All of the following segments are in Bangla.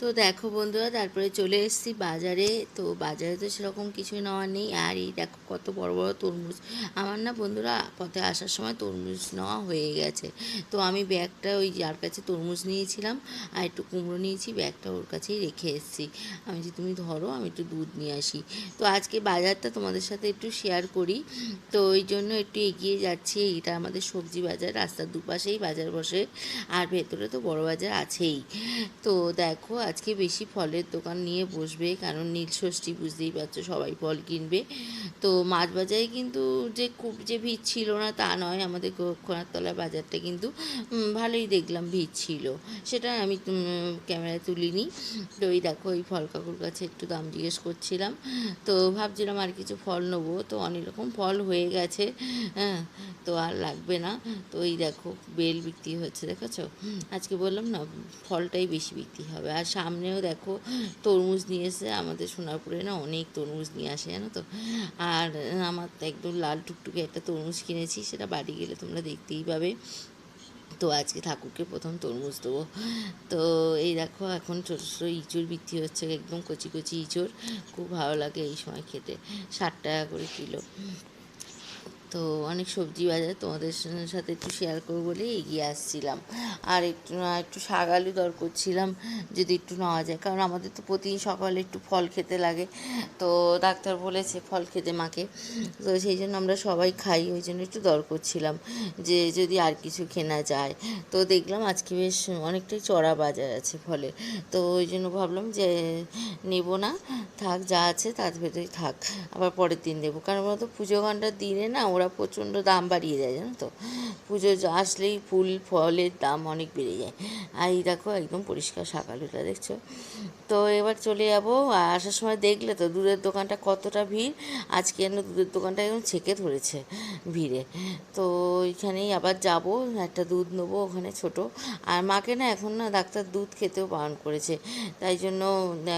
তো দেখো বন্ধুরা, তারপরে চলে এসেছি বাজারে। তো বাজারে তো সেরকম কিছুই নেওয়া নেই। আর এই দেখো কত বড় বড় তরমুজ। আমার না বন্ধুরা, পথে আসার সময় তরমুজ নেওয়া হয়ে গেছে। তো আমি ব্যাগটা ওই যার কাছে তরমুজ নিয়েছিলাম, আর একটু কুমড়ো নিয়েছি, ব্যাগটা ওর কাছেই রেখে এসেছি। আমি যে তুমি ধরো, আমি একটু দুধ নিয়ে আসি। তো আজকে বাজারটা তোমাদের সাথে একটু শেয়ার করি। তো ওই জন্য একটু এগিয়ে যাচ্ছি। এটা আমাদের সবজি বাজার, রাস্তার দুপাশেই বাজার বসে। আর ভেতরে তো বড় বাজার আছেই। তো দেখো আজকে বেশি ফলের দোকান নিয়ে বসবে, কারণ নীল ষষ্ঠী বুঝতেই পারছ সবাই ফল কিনবে। তো মাছ বাজারে কিন্তু যে খুব যে ভিড় ছিল না তা নয়, আমাদের গোরক্ষনাথতলা বাজারটা কিন্তু ভালোই দেখলাম ভিড় ছিল। সেটা আমি ক্যামেরায় তুলিনি। তো ওই দেখো ওই ফল কাকুর কাছে একটু দাম জিজ্ঞেস করছিলাম। তো ভাবছিলাম আর কিছু ফল নেব। তো অনেক রকম ফল হয়ে গেছে হ্যাঁ তো আর লাগবে না। তো এই দেখো, বেল বিক্রি হচ্ছে, দেখেছ? আজকে বললাম না, ফলটাই বেশি বিক্রি হবে। আর সামনেও দেখো তরমুজ নিয়ে এসে আমাদের সোনারপুরে না অনেক তরমুজ নিয়ে আসে, জানো তো? আর আমার একদম লাল টুকটুকে একটা তরমুজ কিনেছি, সেটা বাড়ি গেলে তোমরা দেখতেই পাবে। তো আজকে ঠাকুরকে প্রথম তরমুজ দেবো। তো এই দেখো, এখন ছোটো ছোটো ইঁচড় বিক্রি হচ্ছে, একদম কচি কচি ইঁচড়। খুব ভালো লাগে এই সময় খেতে, ষাট টাকা করে কিলো। তো অনেক সবজি বাজার তোমাদের সাথে একটু শেয়ার করব বলে এগিয়ে আসছিলাম। আর একটু একটু শাক আলু দর করছিলাম, যদি একটু নেওয়া যায়। কারণ আমাদের তো প্রতিদিন সকালে একটু ফল খেতে লাগে। তো ডাক্তার বলেছে ফল খেতে মাকে। তো সেই জন্য আমরা সবাই খাই, ওই জন্য একটু দর করছিলাম যে যদি আর কিছু কেনা যায়। তো দেখলাম আজকে বেশ অনেকটাই চড়া বাজার আছে ফলে। তো ওই জন্য ভাবলাম যে নেব না, থাক যা আছে তার ভেতরেই থাক। আবার পরের দিন দেবো। কারণ তো পুজো ঘণ্টার দিনে না ওরা প্রচণ্ড দাম বাড়িয়ে দেয়, জানো তো? পুজো আসলেই ফুল, ফলের দাম অনেক বেড়ে যায়। আর এই দেখো, একদম পরিষ্কার সকালটা দেখছ? তো এবার চলে যাব। আর আসার সময় দেখলে তো দুধের দোকানটা কতটা ভিড়। আজকে যেন দুধের দোকানটা একদম ছেঁকে ধরেছে ভিড়ে। তো ওইখানেই আবার যাব, একটা দুধ নেব ওখানে ছোট। আর মাকে না এখন না ডাক্তার দুধ খেতেও বারণ করেছে। তাই জন্য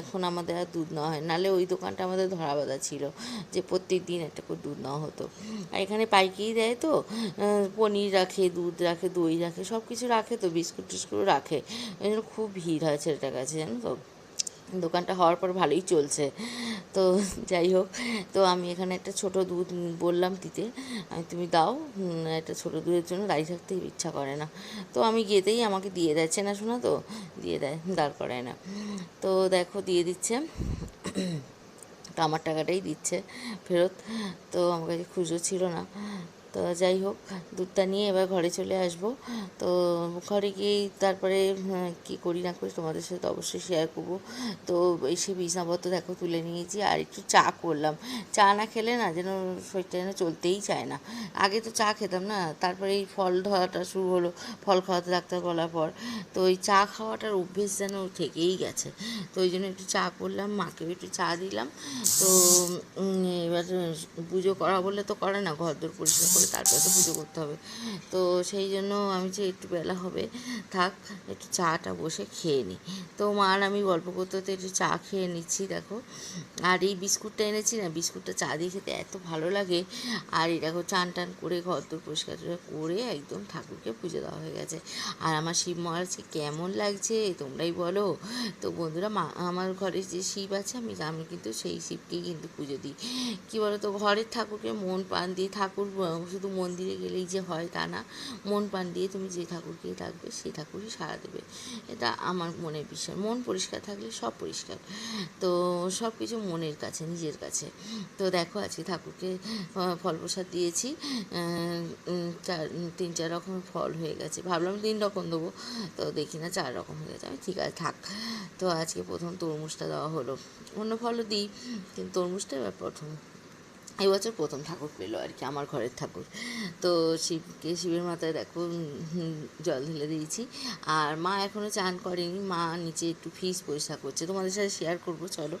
এখন আমাদের আর দুধ নেওয়া হয় নালে ওই দোকানটা আমাদের ধরা বাঁধা ছিল যে প্রত্যেক দিন একটা করে দুধ নেওয়া হতো। আর এখানে পাইকেই দেয় তো পনির রাখে, দুধ রাখে, দই রাখে সব কিছু রাখে তো, বিস্কুট টিস্কুটও রাখে। ওই জন্য খুব ভিড় হয় ছেলেটার কাছে, জানো তো? দোকানটা হওয়ার পর ভালোই চলছে। তো যাই হোক, তো আমি এখানে একটা ছোট দুধ বললাম দিতে আমি তুমি দাও একটা ছোট দুধের জন্য দাঁড়িয়ে থাকতে ইচ্ছা করে না। তো আমি গিয়েতেই আমাকে দিয়ে দেয়, চেনা শোনা তো? দিয়ে দেয়, দাঁড় করায় না। তো দেখো, দিয়ে দিচ্ছে। তো আমার টাকাটাই দিচ্ছে ফেরত। তো আমার কাছে খুচরো ছিল না। তো যাই হোক দুধটা নিয়ে এবার ঘরে চলে আসব। তো ঘরে গিয়ে তারপরে হ্যাঁ, কী করি না করি তোমাদের সাথে অবশ্যই শেয়ার করব। তো এসে বিছানাপত্র দেখো তুলে নিয়েছি আর একটু চা করলাম। চা না খেলে না যেন শরীরটা যেন চলতেই চায় না। আগে তো চা খেতাম না তারপরে এই ফল ধরাটা শুরু হলো ফল খাওয়াতে ডাক্তার বলার পর। তো ওই চা খাওয়াটার অভ্যেস যেন থেকেই গেছে। তো ওই জন্য একটু চা করলাম মাকেও একটু চা দিলাম। তো এবার পুজো করা বললে তো করে না ঘর দোর পরিষ্কার করে তারপরে তো পুজো করতে হবে। তো সেই জন্য আমি যে একটু বেলা হবে, থাক, একটু চাটা বসে খেয়ে নিই তো মা আর আমি গল্প করতে করতে একটু চা খেয়ে নিচ্ছি, দেখো। আর এই বিস্কুটটা এনেছি না, বিস্কুটটা চা দিয়ে খেতে এত ভালো লাগে। আর এই দেখো, চান টান করে ঘর দোর পরিষ্কার করে একদম ঠাকুরকে পুজো দেওয়া হয়ে গেছে। আর আমার শিব মহারাজকে কেমন লাগছে, তোমরাই বলো। তো বন্ধুরা, মা, আমার ঘরে যে শিব আছে, আমি আমি কিন্তু সেই শিবকেই কিন্তু পুজো দিই। কী বলো তো ঘরের ঠাকুরকে মন প্রাণ দিয়ে ঠাকুর শুধু মন্দিরে গেলেই যে হয় তা না। মন প্রাণ দিয়ে তুমি যে ঠাকুরকেই ডাকবে, সেই ঠাকুরই সাড়া দেবে। এটা আমার মনের বিষয়। মন পরিষ্কার থাকলে সব পরিষ্কার। তো সব কিছু মনের কাছে, নিজের কাছে। তো দেখো, আজকে ঠাকুরকে ফল প্রসাদ দিয়েছি। চার, তিন, চার রকমের ফল হয়ে গেছে। ভাবলাম তিন রকম দেবো। তো দেখি না চার রকম হয়ে গেছে। আমি ঠিক আছে, থাক। তো আজকে প্রথম তরমুজটা দেওয়া হলো। অন্য ফলও দিই, কিন্তু তরমুজটা এবার প্রথম। এই বছর প্রথম ঠাকুর পেল আর কি, আমার ঘরের ঠাকুর। তো শিবকে, শিবের মাথায় দেখো জল ঢেলে দিয়েছি। আর মা এখনও চান করেনি, মা নিচে একটু ফিস পরিষ্কার করছে। তোমাদের সাথে শেয়ার করব, চলো।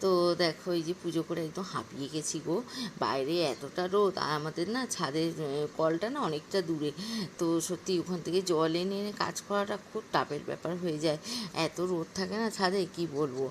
তো দেখো, এই যে পুজো করে একদম হাঁপিয়ে গেছি গো। বাইরে এতটা রোদ, আর আমাদের না ছাদের কলটা না অনেকটা দূরে। তো সত্যি ওখান থেকে জল এনে এনে কাজ করাটা খুব টাপের ব্যাপার হয়ে যায়। এত রোদ থাকে না ছাদে, কি বলব?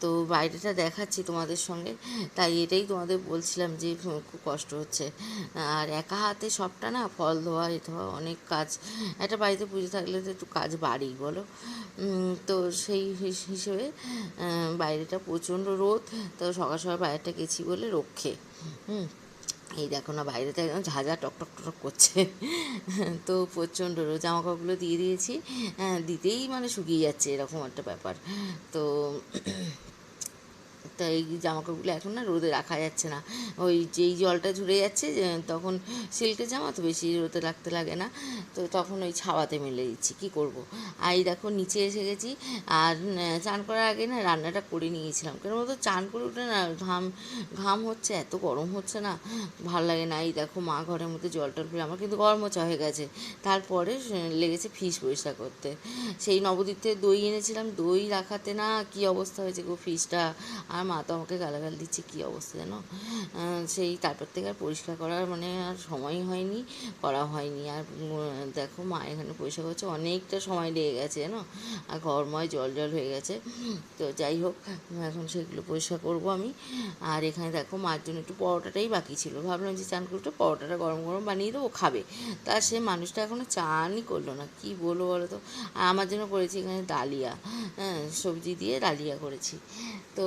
তো বাইরেটা দেখাচ্ছি তোমাদের সঙ্গে। তাই এটাই তোমাদের বলছিলাম যে খুব কষ্ট হচ্ছে। আর একা হাতে সবটা না ফল ধোয়া, এ ধোয়া অনেক কাজ। একটা বাড়িতে পুজো থাকলে তো একটু কাজ বাড়ি বলো? তো সেই হিস- হিসেবে বাইরেটা প্রচণ্ড রোদ তো সকাল সকাল বাইরেটা গেছি বলে রক্ষে। হুম এই দেখো না বাইরেতে একদম ঝাঁঝা টক টক করছে। তো প্রচণ্ড রোদ জামা কাপড়গুলো দিয়ে দিয়েছি হ্যাঁ, দিতেই মানে শুকিয়ে যাচ্ছে এরকম একটা ব্যাপার। তো তা এই জামা কাপড়গুলো এখন না রোদে রাখা যাচ্ছে না। ওই যেই জলটা ঝরে যাচ্ছে তখন সিল্কের জামা তো বেশি রোদে রাখতে লাগে না। তো তখন ওই ছাওয়াতে মেলে দিচ্ছি, কী করব? আর দেখো নিচে এসে গেছি, আর চান করার আগে না রান্নাটা করে নিয়েছিলাম। কেন বলতো চান করে উঠে না ঘাম ঘাম হচ্ছে, এত গরম হচ্ছে না, ভালো লাগে না। এই দেখো মা ঘরের মধ্যে জল টল ফেলে আমার কিন্তু গরম মোচা হয়ে গেছে। তারপরে লেগেছে ফিস পরিষ্কার করতে। সেই নবদ্বীপ থেকে দই এনেছিলাম, দই রাখাতে না কি অবস্থা হয়েছে গো ফ্রিজটা আর মা তো আমাকে গালাগাল দিচ্ছে কি অবস্থা আহ, সেই তারপর থেকে আর পরিষ্কার করার মানে আর সময় হয়নি করা হয়নি। আর দেখো মা এখানে পরিষ্কার করছে অনেকটা সময় লেগে গেছে জানো? আর ঘরময় জল জল হয়ে গেছে। তো যাই হোক এখন সেগুলো পরিষ্কার করব আমি। আর এখানে দেখো মার জন্য একটু পরোটাটাই বাকি ছিল। ভাবলাম যে চান করে একটু পরোটাটা গরম গরম বানিয়ে দেবো খাবে। তা সে মানুষটা এখনও চানই করল না কি বলব বলো তো? আর আমার জন্য করেছি এখানে ডালিয়া হ্যাঁ সবজি দিয়ে ডালিয়া করেছি। তো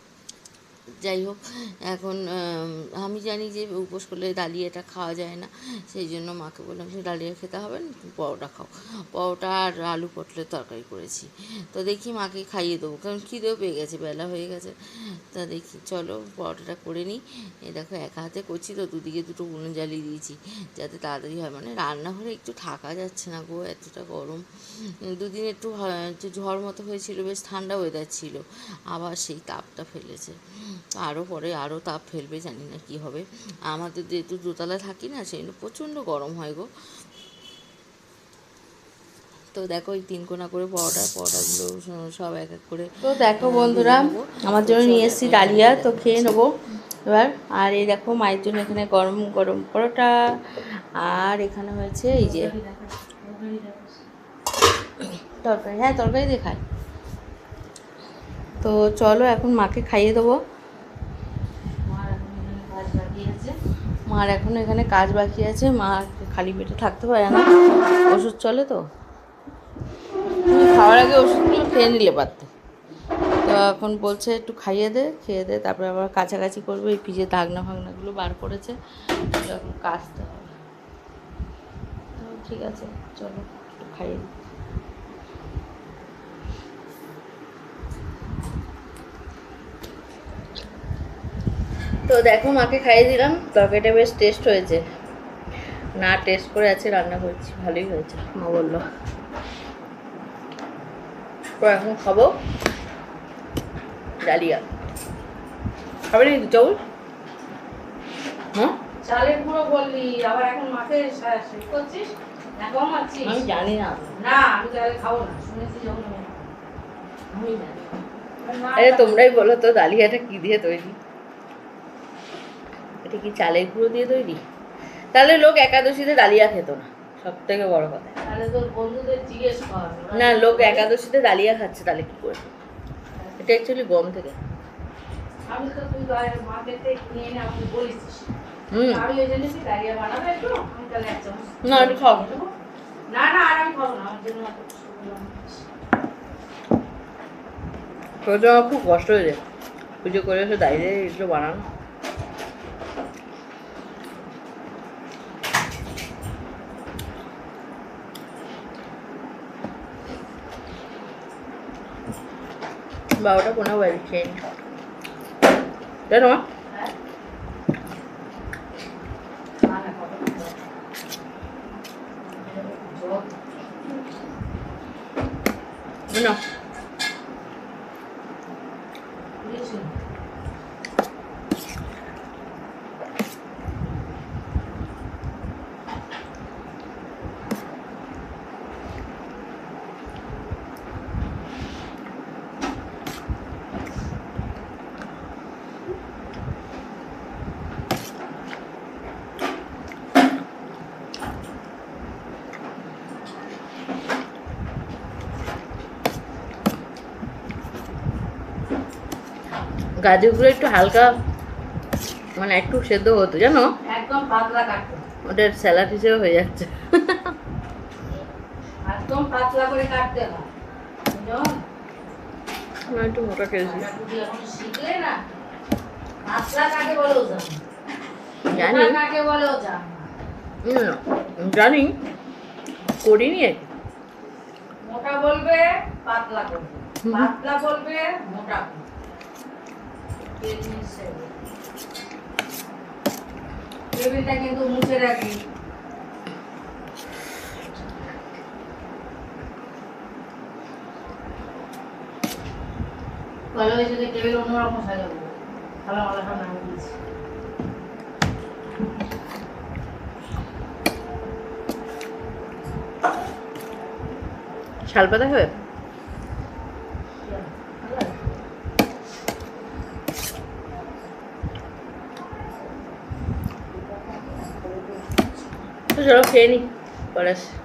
যাই হোক, এখন আমি জানি যে উপোস করলে ডালিয়াটা খাওয়া যায় না, সেই জন্য মাকে বললাম যে ডালিয়া খেতে হবে না পরোটা খাও। পরোটা আর আলু পটলের তরকারি করেছি। তো দেখি মাকে খাইয়ে দেবো, কারণ খিদেও পেয়ে গেছে, বেলা হয়ে গেছে। তা দেখি, চলো পরোটাটা করে নিই। এ দেখো, এক হাতে করছি তো, দুদিকে দুটো উনুন জ্বালিয়ে দিয়েছি, যাতে তাড়াতাড়ি হয়। মানে রান্নাঘরে একটু থাকা যাচ্ছে না গো, এতটা গরম। দুদিন একটু হ- একটু ঝড় মতো হয়েছিল, বেশ ঠান্ডা ওয়েদার ছিল, আবার সেই তাপটা ফেলেছে। আরও পরে আরও তাপ ফেলবে জানি না কী হবে। আমাদের যেহেতু দোতলা থাকি না সেই জন্য প্রচণ্ড গরম হয় গো। তো দেখো এই তিন কোনা করে পরোটা পরোটাগুলো সব এক এক করে তো দেখো বন্ধুরা আমার জন্য নিয়ে এসেছি ডালিয়া তো খেয়ে নেব এবার। আর এই দেখো মায়ের জন্য এখানে গরম গরম পরোটা। আর এখানে হয়েছে এই যে তরকারি। হ্যাঁ তরকারি দেখায় তো চলো এখন মাকে খাইয়ে দেবো। মার এখন এখানে কাজ বাকি আছে, মা খালি পেটে থাকতে পারে না। ওষুধ চলে তো। খাওয়ার আগে ওষুধগুলো খেয়ে নিলে পারতে। তো এখন বলছে একটু খাইয়ে দে, খেয়ে দে, তারপরে আবার কাছাকাছি করবে, এই ফ্রিজে দাগনা ফাগনাগুলো বার করেছে। এখন কাচতে হবে। তো ঠিক আছে, চলো, একটু খাইয়ে তো দেখো মাকে খাইয়ে দিলাম তরকারিটা বেশ টেস্ট হয়েছে। না টেস্ট করে আছে রান্না করছি ভালোই হয়েছে মা বলল। তো এখন খাব ডালিয়া। খাবে নাকি চাউল? হ্যাঁ? চালের গুঁড়ো বললি আবার এখন মাকে করছিস? না কমাচ্ছিস আমি জানি না। না আমি তাহলে খাব না শুনেছি যখন আমি জানি আরে তোমরাই বলো তো ডালিয়াটা কি দিয়ে তৈরি? এটা কি চালের গুঁড়ো দিয়ে তৈরি? তাহলে লোক একাদশীতে ডালিয়া খেত না সব থেকে বড় কথা। তাহলে তোর বন্ধুদের জিজ্ঞেস কর। না লোক একাদশীতে ডালিয়া খাচ্ছে তাহলে কি করে? এটা অ্যাকচুয়ালি গম থেকে। হুম। আমি না, একটু খাও। দেবো। না না আর আমি খাব না আমার জন্য। তোর জন্য খুব কষ্ট হয়ে যায়। পুজো করে এসে দাঁড়িয়ে এগুলো বানানো। বারোটা পনেরো বাজে খেয়ে নি তাই না গাজরগুলো একটু হালকা মানে একটু সেদ্ধ হতো জানো? একদম পাতলা কাটতে। ওটার স্যালাড হিসেবে হয়ে যাচ্ছে। একদম পাতলা করে কাটতে একটু মোটা খেয়েছি। শিখলে না পাতলা কাকে বলেও জানি? কাকে করিনি আর মোটা বলবে পাতলা করবে পাতলা বলবে মোটা করবে এই জিনিসটা এগুলো। টেবিলটা কিন্তু মুছে রাখি। ভালো হয়েছে যে টেবিল অন্যরকম সাজাবো ভালো ভালো সব নামিয়ে দিয়েছি। শালপাতা হবে তো চলো খেয়ে নি পরে আসি।